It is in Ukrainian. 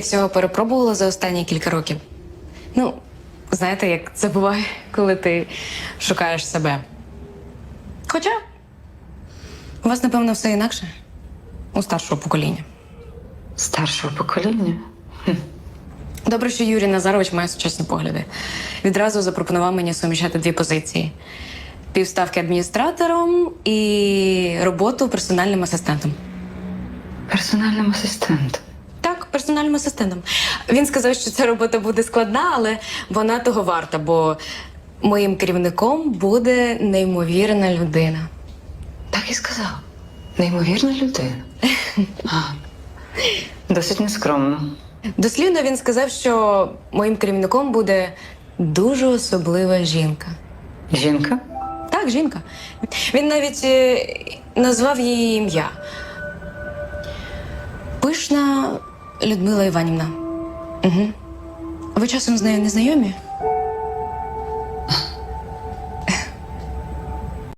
всього перепробувала за останні кілька років. Ну, знаєте, як це буває, коли ти шукаєш себе. Хоча у вас, напевно, все інакше у старшого покоління. Старшого покоління? Добре, що Юрій Назарович має сучасні погляди. Відразу запропонував мені суміщати дві позиції: півставки адміністратором і роботу персональним асистентом. Персональним асистентом. Персональним асистентом. Він сказав, що ця робота буде складна, але вона того варта, бо моїм керівником буде неймовірна людина. Так і сказав. Неймовірна людина. А, досить нескромно. Дослівно він сказав, що моїм керівником буде дуже особлива жінка. Жінка? Так, жінка. Він навіть е, назвав її ім'я. Пишна Людмила Іванівна. Угу. Ви часом з нею не знайомі?